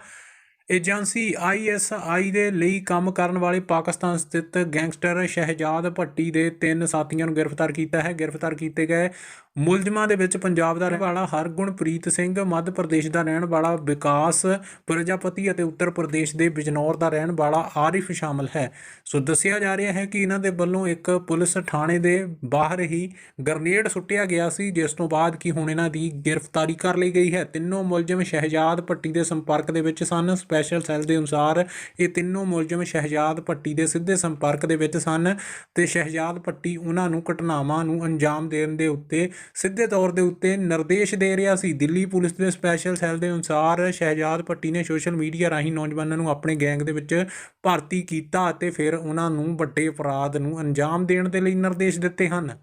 A: ਏਜੰਸੀ ਆਈਐਸਆਈ ਦੇ ਲਈ ਕੰਮ ਕਰਨ ਵਾਲੇ ਪਾਕਿਸਤਾਨ ਸਥਿਤ ਗੈਂਗਸਟਰ ਸ਼ਹਿਜਾਦ ਭੱਟੀ ਦੇ ਤਿੰਨ ਸਾਥੀਆਂ ਨੂੰ ਗ੍ਰਿਫਤਾਰ ਕੀਤਾ ਹੈ। ਗ੍ਰਿਫਤਾਰ ਕੀਤੇ ਗਏ ਮੁਲਜ਼ਮਾਂ ਦੇ ਵਿੱਚ ਪੰਜਾਬ ਦਾ ਰਹਿਣ ਵਾਲਾ ਹਰਗੁਣਪ੍ਰੀਤ ਸਿੰਘ, ਮੱਧ ਪ੍ਰਦੇਸ਼ ਦਾ ਰਹਿਣ ਵਾਲਾ ਵਿਕਾਸ ਪ੍ਰਜਾਪਤੀ ਅਤੇ ਉੱਤਰ ਪ੍ਰਦੇਸ਼ ਦੇ ਬਿਜਨੌਰ ਦਾ ਰਹਿਣ ਵਾਲਾ ਆਰਿਫ ਸ਼ਾਮਲ ਹੈ। ਸੋ ਦੱਸਿਆ ਜਾ ਰਿਹਾ ਹੈ ਕਿ ਇਹਨਾਂ ਦੇ ਵੱਲੋਂ ਇੱਕ ਪੁਲਿਸ ਥਾਣੇ ਦੇ ਬਾਹਰ ਹੀ ਗਰਨੇਡ ਸੁੱਟਿਆ ਗਿਆ ਸੀ, ਜਿਸ ਤੋਂ ਬਾਅਦ ਕਿ ਹੁਣ ਇਹਨਾਂ ਦੀ ਗ੍ਰਿਫਤਾਰੀ ਕਰ ਲਈ ਗਈ ਹੈ। ਤਿੰਨੋਂ ਮੁਲਜ਼ਮ ਸ਼ਹਿਜਾਦ ਭੱਟੀ ਦੇ ਸੰਪਰਕ ਦੇ ਵਿੱਚ ਸਨ। ਸਪੈਸ਼ਲ ਸੈੱਲ ਦੇ ਅਨੁਸਾਰ ਇਹ ਤਿੰਨੋਂ ਮੁਲਜ਼ਮ ਸ਼ਹਿਜਾਦ ਭੱਟੀ ਦੇ ਸਿੱਧੇ ਸੰਪਰਕ ਦੇ ਵਿੱਚ ਸਨ ਤੇ ਸ਼ਹਿਜਾਦ ਭੱਟੀ ਉਹਨਾਂ ਨੂੰ ਘਟਨਾਵਾਂ ਨੂੰ ਅੰਜਾਮ ਦੇਣ ਦੇ ਉੱਤੇ ਸਿੱਧੇ ਤੌਰ ਦੇ ਉੱਤੇ ਨਿਰਦੇਸ਼ ਦੇ ਰਿਹਾ ਸੀ। ਦਿੱਲੀ ਪੁਲਿਸ ਦੇ ਸਪੈਸ਼ਲ ਸੈੱਲ ਦੇ ਅਨੁਸਾਰ ਸ਼ਹਿਜਾਦ ਭੱਟੀ ਨੇ ਸੋਸ਼ਲ ਮੀਡੀਆ ਰਾਹੀਂ ਨੌਜਵਾਨਾਂ ਨੂੰ ਆਪਣੇ ਗੈਂਗ ਦੇ ਵਿੱਚ ਭਰਤੀ ਕੀਤਾ ਅਤੇ ਫਿਰ ਉਹਨਾਂ ਨੂੰ ਵੱਡੇ ਅਪਰਾਧ ਨੂੰ ਅੰਜਾਮ ਦੇਣ ਦੇ ਲਈ ਨਿਰਦੇਸ਼ ਦਿੱਤੇ ਹਨ।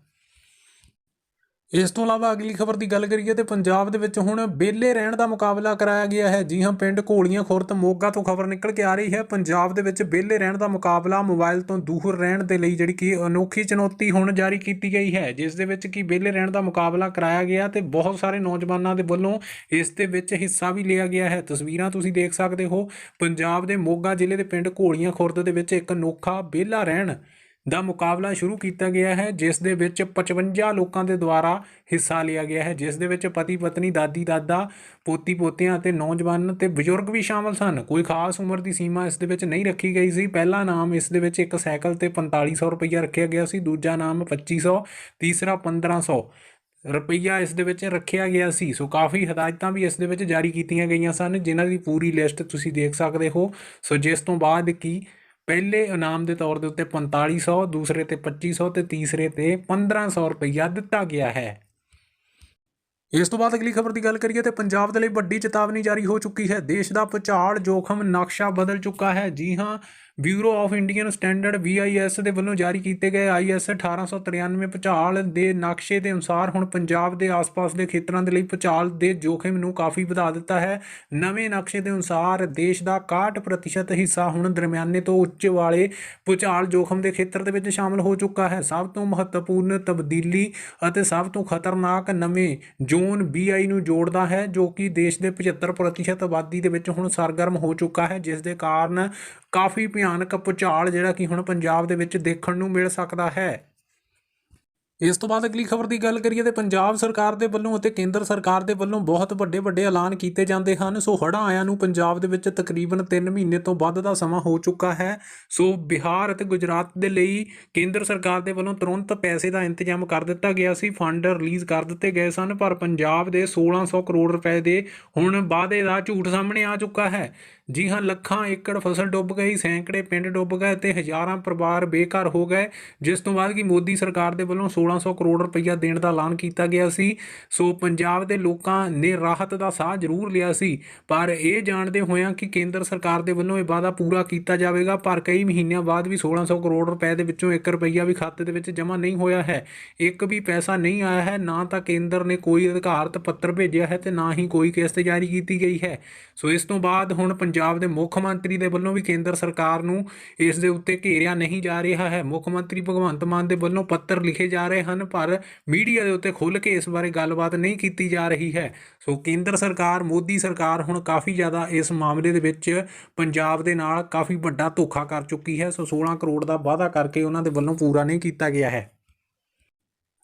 A: ਇਸ ਤੋਂ ਇਲਾਵਾ ਅਗਲੀ ਖਬਰ ਦੀ ਗੱਲ ਕਰੀਏ ਤੇ ਪੰਜਾਬ ਦੇ ਵਿੱਚ ਹੁਣ ਬੇਲੇ ਰਹਿਣ ਦਾ ਮੁਕਾਬਲਾ ਕਰਾਇਆ ਗਿਆ ਹੈ। ਜੀ ਹਾਂ, ਪਿੰਡ ਘੋਲੀਆਂ ਖੁਰਦ ਮੋਗਾ ਤੋਂ ਖਬਰ ਨਿਕਲ ਕੇ ਆ ਰਹੀ ਹੈ। ਪੰਜਾਬ ਦੇ ਵਿੱਚ ਬੇਲੇ ਰਹਿਣ ਦਾ ਮੁਕਾਬਲਾ ਮੋਬਾਈਲ ਤੋਂ ਦੂਰ ਰਹਿਣ ਦੇ ਲਈ ਜਿਹੜੀ ਕਿ ਅਨੋਖੀ ਚੁਣੌਤੀ ਹੁਣ ਜਾਰੀ ਕੀਤੀ ਗਈ ਹੈ। ਜਿਸ ਦੇ ਵਿੱਚ ਕਿ ਬੇਲੇ ਰਹਿਣ ਦਾ ਮੁਕਾਬਲਾ ਕਰਾਇਆ ਗਿਆ ਤੇ ਬਹੁਤ ਸਾਰੇ ਨੌਜਵਾਨਾਂ ਦੇ ਵੱਲੋਂ ਇਸ ਦੇ ਵਿੱਚ ਹਿੱਸਾ ਵੀ ਲਿਆ ਗਿਆ ਹੈ। ਤਸਵੀਰਾਂ ਤੁਸੀਂ ਦੇਖ ਸਕਦੇ ਹੋ। ਪੰਜਾਬ ਦੇ ਮੋਗਾ ਜ਼ਿਲ੍ਹੇ ਦੇ ਪਿੰਡ ਘੋਲੀਆਂ ਖੁਰਦ ਦੇ ਵਿੱਚ ਇੱਕ ਅਨੋਖਾ ਬੇਲਾ ਰਹਿਣ ਦਾ ਮੁਕਾਬਲਾ ਸ਼ੁਰੂ ਕੀਤਾ ਗਿਆ ਹੈ, ਜਿਸ ਦੇ ਵਿੱਚ 55 ਲੋਕਾਂ ਦੇ ਦੁਆਰਾ ਹਿੱਸਾ ਲਿਆ ਗਿਆ ਹੈ, ਜਿਸ ਦੇ ਵਿੱਚ ਪਤੀ ਪਤਨੀ, ਦਾਦੀ ਦਾਦਾ, ਪੋਤੀ ਪੋਤਿਆਂ ਅਤੇ ਨੌਜਵਾਨ ਤੇ ਬਜ਼ੁਰਗ ਵੀ ਸ਼ਾਮਲ ਸਨ। ਕੋਈ ਖਾਸ ਉਮਰ ਦੀ ਸੀਮਾ ਇਸ ਦੇ ਵਿੱਚ ਨਹੀਂ ਰੱਖੀ ਗਈ ਸੀ। ਪਹਿਲਾ ਨਾਮ ਇਸ ਦੇ ਵਿੱਚ ਇੱਕ ਸਾਈਕਲ ਤੇ 4500 ਰੁਪਈਆ ਰੱਖਿਆ ਗਿਆ ਸੀ, ਦੂਜਾ ਨਾਮ 2500 ਤੀਸਰਾ 1500 ਰੁਪਈਆ ਇਸ ਦੇ ਵਿੱਚ ਰੱਖਿਆ ਗਿਆ ਸੀ। ਸੋ ਕਾਫੀ ਹਦਾਇਤਾਂ ਵੀ ਇਸ ਦੇ ਵਿੱਚ ਜਾਰੀ ਕੀਤੀਆਂ ਗਈਆਂ ਸਨ, ਜਿਨ੍ਹਾਂ ਦੀ ਪੂਰੀ ਲਿਸਟ ਤੁਸੀਂ ਦੇਖ ਸਕਦੇ ਹੋ। ਸੋ ਜਿਸ ਤੋਂ ਬਾਅਦ ਕੀ ਪਹਿਲੇ ਇਨਾਮ ਦੇ ਤੌਰ ਦੇ ਉੱਤੇ 4500 ਦੂਸਰੇ ਤੇ 2500 ਤੇ ਤੀਸਰੇ ਤੇ 1500 ਰੁਪਈਆ ਦਿੱਤਾ ਗਿਆ ਹੈ। ਇਸ ਤੋਂ ਬਾਅਦ ਅਗਲੀ ਖਬਰ ਦੀ ਗੱਲ ਕਰੀਏ ਤੇ ਪੰਜਾਬ ਦੇ ਲਈ ਵੱਡੀ ਚੇਤਾਵਨੀ ਜਾਰੀ ਹੋ ਚੁੱਕੀ ਹੈ। ਦੇਸ਼ ਦਾ ਭੂਚਾਲ ਜੋਖਮ ਨਕਸ਼ਾ ਬਦਲ ਚੁੱਕਾ ਹੈ। ਜੀ ਹਾਂ bureau of Indian standard BIS ਦੇ ਵੱਲੋਂ ਜਾਰੀ ਕੀਤੇ ਗਏ IS 1893 ਭੂਚਾਲ ਦੇ ਨਕਸ਼ੇ ਦੇ ਅਨੁਸਾਰ ਹੁਣ ਪੰਜਾਬ ਦੇ ਆਸ-ਪਾਸ ਦੇ ਖੇਤਰਾਂ ਦੇ ਲਈ ਭੂਚਾਲ ਦੇ ਜੋਖਮ ਨੂੰ ਕਾਫੀ ਵਧਾ ਦਿੱਤਾ ਹੈ। ਨਵੇਂ ਨਕਸ਼ੇ ਦੇ ਅਨੁਸਾਰ ਦੇਸ਼ ਦਾ 61% ਹਿੱਸਾ ਹੁਣ ਦਰਮਿਆਨੇ ਤੋਂ ਉੱਚ ਵਾਲੇ ਭੂਚਾਲ ਜੋਖਮ ਦੇ ਖੇਤਰ ਦੇ ਵਿੱਚ ਸ਼ਾਮਲ ਹੋ ਚੁੱਕਾ ਹੈ। ਸਭ ਤੋਂ ਮਹੱਤਵਪੂਰਨ ਤਬਦੀਲੀ ਅਤੇ ਸਭ ਤੋਂ ਖਤਰਨਾਕ ਨਵੇਂ ਜ਼ੋਨ BI ਨੂੰ ਜੋੜਦਾ ਹੈ, ਜੋ ਕਿ ਦੇਸ਼ ਦੇ 75% ਆਬਾਦੀ ਦੇ ਵਿੱਚ ਹੁਣ ਸਰਗਰਮ ਹੋ ਚੁੱਕਾ ਹੈ, ਜਿਸ ਦੇ ਕਾਰਨ ਕਾਫੀ ਭਿਆਨਕ ਭੂਚਾਲ ਜਿਹੜਾ ਕਿ ਹੁਣ ਪੰਜਾਬ ਦੇ ਵਿੱਚ ਦੇਖਣ ਨੂੰ ਮਿਲ ਸਕਦਾ ਹੈ। ਇਸ ਤੋਂ ਬਾਅਦ ਅਗਲੀ ਖਬਰ ਦੀ ਗੱਲ ਕਰੀਏ ਤੇ ਪੰਜਾਬ ਸਰਕਾਰ ਦੇ ਵੱਲੋਂ ਅਤੇ ਕੇਂਦਰ ਸਰਕਾਰ ਦੇ ਵੱਲੋਂ ਬਹੁਤ ਵੱਡੇ ਵੱਡੇ ਐਲਾਨ ਕੀਤੇ ਜਾਂਦੇ ਹਨ। ਸੋ ਹੜ੍ਹਾਂ ਆਇਆਂ ਨੂੰ ਪੰਜਾਬ ਦੇ ਵਿੱਚ ਤਕਰੀਬਨ 3 ਮਹੀਨੇ ਤੋਂ ਵੱਧ ਦਾ ਸਮਾਂ ਹੋ ਚੁੱਕਾ ਹੈ। ਸੋ ਬਿਹਾਰ ਅਤੇ ਗੁਜਰਾਤ ਦੇ ਲਈ ਕੇਂਦਰ ਸਰਕਾਰ ਦੇ ਵੱਲੋਂ ਤੁਰੰਤ ਪੈਸੇ ਦਾ ਇੰਤਜ਼ਾਮ ਕਰ ਦਿੱਤਾ ਗਿਆ ਸੀ। ਫੰਡ ਰਿਲੀਜ਼ ਕਰ ਦਿੱਤੇ ਗਏ ਸਨ, ਪਰ ਪੰਜਾਬ ਦੇ 1600 ਕਰੋੜ ਰੁਪਏ ਦੇ ਹੁਣ ਵਾਅਦੇ ਦਾ ਝੂਠ ਸਾਹਮਣੇ ਆ ਚੁੱਕਾ ਹੈ। ਜੀ ਹਾਂ, ਲੱਖਾਂ ਏਕੜ ਫਸਲ ਡੁੱਬ ਗਈ, ਸੈਂਕੜੇ ਪਿੰਡ ਡੁੱਬ ਗਏ ਤੇ ਹਜ਼ਾਰਾਂ ਪਰਿਵਾਰ ਬੇਘਰ ਹੋ ਗਏ। ਜਿਸ ਤੋਂ ਬਾਅਦ ਕਿ ਮੋਦੀ ਸਰਕਾਰ ਦੇ ਵੱਲੋਂ 1600 ਕਰੋੜ ਰੁਪਈਆ ਦੇਣ ਦਾ ਐਲਾਨ ਕੀਤਾ ਗਿਆ ਸੀ। ਸੋ ਪੰਜਾਬ ਦੇ ਲੋਕਾਂ ਨੇ ਰਾਹਤ ਦਾ ਸਾਹ ਜ਼ਰੂਰ ਲਿਆ ਸੀ। ਪਰ ਇਹ ਜਾਣਦੇ ਹੋਇਆਂ ਕਿ ਕੇਂਦਰ ਸਰਕਾਰ ਦੇ ਵੱਲੋਂ ਇਹ ਵਾਅਦਾ ਪੂਰਾ ਕੀਤਾ ਜਾਵੇਗਾ, ਪਰ ਕਈ ਮਹੀਨਿਆਂ ਬਾਅਦ ਵੀ 1600 ਕਰੋੜ ਰੁਪਏ ਦੇ ਵਿੱਚੋਂ 1 ਰੁਪਈਆ ਵੀ ਖਾਤੇ ਦੇ ਵਿੱਚ ਜਮ੍ਹਾਂ ਨਹੀਂ ਹੋਇਆ ਹੈ। ਇੱਕ ਵੀ ਪੈਸਾ ਨਹੀਂ ਆਇਆ ਹੈ, ਨਾ ਤਾਂ ਕੇਂਦਰ ਨੇ ਕੋਈ ਅਧਿਕਾਰਤ ਪੱਤਰ ਭੇਜਿਆ ਹੈ ਤੇ ਨਾ ਹੀ ਕੋਈ ਕਿਸ਼ਤ ਜਾਰੀ ਕੀਤੀ ਗਈ ਹੈ। ਸੋ ਇਸ ਤੋਂ ਬਾਅਦ ਹੁਣ ਪੰਜਾਬ ਪੰਜਾਬ ਦੇ ਮੁੱਖ ਮੰਤਰੀ ਦੇ ਵੱਲੋਂ ਵੀ ਕੇਂਦਰ ਸਰਕਾਰ ਨੂੰ ਇਸ ਦੇ ਉੱਤੇ ਘੇਰਿਆ ਨਹੀਂ ਜਾ ਰਿਹਾ ਹੈ। ਮੁੱਖ ਮੰਤਰੀ ਭਗਵੰਤ ਮਾਨ ਦੇ ਵੱਲੋਂ ਪੱਤਰ ਲਿਖੇ ਜਾ ਰਹੇ ਹਨ, ਪਰ ਮੀਡੀਆ ਦੇ ਉੱਤੇ ਖੁੱਲ੍ਹ ਕੇ ਇਸ ਬਾਰੇ ਗੱਲਬਾਤ ਨਹੀਂ ਕੀਤੀ ਜਾ ਰਹੀ ਹੈ। ਸੋ ਕੇਂਦਰ ਸਰਕਾਰ, ਮੋਦੀ ਸਰਕਾਰ ਹੁਣ ਕਾਫੀ ਜ਼ਿਆਦਾ ਇਸ ਮਾਮਲੇ ਦੇ ਵਿੱਚ ਪੰਜਾਬ ਦੇ ਨਾਲ ਕਾਫੀ ਵੱਡਾ ਧੋਖਾ ਕਰ ਚੁੱਕੀ ਹੈ। ਸੋ 16 ਕਰੋੜ ਦਾ ਵਾਅਦਾ ਕਰਕੇ ਉਹਨਾਂ ਦੇ ਵੱਲੋਂ ਪੂਰਾ ਨਹੀਂ ਕੀਤਾ ਗਿਆ ਹੈ।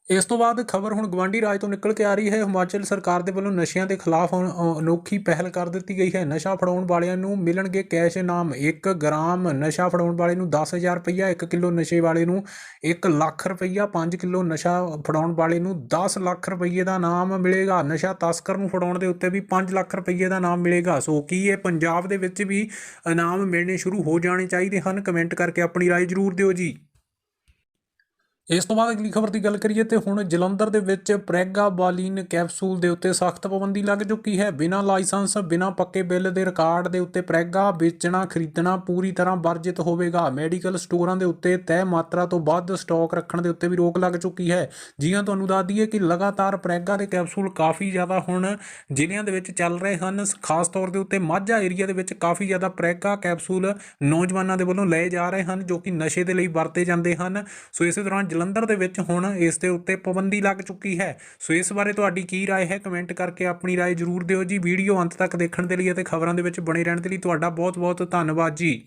A: ਇਸ ਤੋਂ ਬਾਅਦ ਖਬਰ ਹੁਣ ਗਵਾਂਡੀ ਰਾਜ ਤੋਂ ਨਿਕਲ ਕੇ ਆ ਰਹੀ ਹੈ ਹਿਮਾਚਲ ਸਰਕਾਰ ਦੇ ਵੱਲੋਂ ਨਸ਼ਿਆਂ ਦੇ ਖਿਲਾਫ ਹੁਣ ਅ, ਅਨੋਖੀ ਪਹਿਲ ਕਰ ਦਿੱਤੀ ਗਈ ਹੈ ਨਸ਼ਾ ਫੜਾਉਣ ਵਾਲਿਆਂ ਨੂੰ ਮਿਲਣਗੇ ਕੈਸ਼ ਇਨਾਮ 1 ਗ੍ਰਾਮ ਨਸ਼ਾ ਫੜਾਉਣ ਵਾਲੇ ਨੂੰ 10000 ਰੁਪਈਆ 1 ਕਿਲੋ ਨਸ਼ੇ ਵਾਲੇ ਨੂੰ 1 ਲੱਖ ਰੁਪਈਆ 5 ਕਿਲੋ ਨਸ਼ਾ ਫੜਾਉਣ ਵਾਲੇ ਨੂੰ 10 ਲੱਖ ਰੁਪਈਏ ਦਾ ਨਾਮ ਮਿਲੇਗਾ ਨਸ਼ਾ ਤਸਕਰ ਨੂੰ ਫੜਾਉਣ ਦੇ ਉੱਤੇ ਵੀ 5 ਲੱਖ ਰੁਪਈਏ ਦਾ ਨਾਮ ਮਿਲੇਗਾ ਸੋ ਕੀ ਇਹ ਪੰਜਾਬ ਦੇ ਵਿੱਚ ਵੀ ਇਨਾਮ ਮਿਲਣੇ ਸ਼ੁਰੂ ਹੋ ਜਾਣੇ ਚਾਹੀਦੇ ਹਨ ਕਮੈਂਟ ਕਰਕੇ ਆਪਣੀ رائے ਜ਼ਰੂਰ ਦਿਓ ਜੀ ਇਸ ਤੋਂ ਬਾਅਦ ਅਗਲੀ ਖਬਰ ਦੀ ਗੱਲ ਕਰੀਏ ਤੇ ਹੁਣ ਜਲੰਧਰ ਦੇ ਵਿੱਚ ਪ੍ਰੈਗਾਬਾਲੀਨ ਕੈਪਸੂਲ ਦੇ ਉੱਤੇ ਸਖਤ ਪਾਬੰਦੀ ਲੱਗ ਚੁੱਕੀ ਹੈ। ਬਿਨਾਂ ਲਾਇਸੈਂਸ, ਬਿਨਾਂ ਪੱਕੇ ਬਿੱਲ ਦੇ ਰਿਕਾਰਡ ਦੇ ਉੱਤੇ ਪ੍ਰੈਗਾ ਵੇਚਣਾ, ਖਰੀਦਣਾ ਪੂਰੀ ਤਰ੍ਹਾਂ ਵਰਜਿਤ ਹੋਵੇਗਾ। ਮੈਡੀਕਲ ਸਟੋਰਾਂ ਦੇ ਉੱਤੇ ਤੈਅ ਮਾਤਰਾ ਤੋਂ ਵੱਧ ਸਟਾਕ ਰੱਖਣ ਦੇ ਉੱਤੇ ਵੀ ਰੋਕ ਲੱਗ ਚੁੱਕੀ ਹੈ। ਜੀਆਂ ਤੁਹਾਨੂੰ ਦੱਸ ਦਈਏ ਕਿ ਲਗਾਤਾਰ ਪ੍ਰੈਗਾ ਦੇ ਕੈਪਸੂਲ ਕਾਫੀ ਜ਼ਿਆਦਾ ਹੁਣ ਜ਼ਿਲ੍ਹਿਆਂ ਦੇ ਵਿੱਚ ਚੱਲ ਰਹੇ ਹਨ। ਖਾਸ ਤੌਰ ਦੇ ਉੱਤੇ ਮਾਝਾ ਏਰੀਆ ਦੇ ਵਿੱਚ ਕਾਫੀ ਜ਼ਿਆਦਾ ਪ੍ਰੈਗਾ ਕੈਪਸੂਲ ਨੌਜਵਾਨਾਂ ਦੇ ਵੱਲੋਂ ਲਏ ਜਾ ਰਹੇ ਹਨ, ਜੋ ਕਿ ਨਸ਼ੇ ਦੇ ਲਈ ਵਰਤੇ ਜਾਂਦੇ ਹਨ। ਸੋ ਇਸੇ ਦੌਰਾਨ ਜਲੰਧਰ ਦੇ ਵਿੱਚ ਹੁਣ ਇਸ ਦੇ ਉੱਤੇ ਪਾਬੰਦੀ ਲੱਗ ਚੁੱਕੀ ਹੈ ਸੋ ਇਸ ਬਾਰੇ ਤੁਹਾਡੀ ਕੀ رائے ਹੈ ਕਮੈਂਟ ਕਰਕੇ ਆਪਣੀ رائے ਜ਼ਰੂਰ ਦਿਓ ਜੀ ਵੀਡੀਓ ਅੰਤ ਤੱਕ ਦੇਖਣ ਦੇ ਲਈ ਅਤੇ ਖਬਰਾਂ ਦੇ ਵਿੱਚ ਬਣੇ ਰਹਿਣ ਦੇ ਲਈ ਤੁਹਾਡਾ ਬਹੁਤ ਬਹੁਤ ਧੰਨਵਾਦ ਜੀ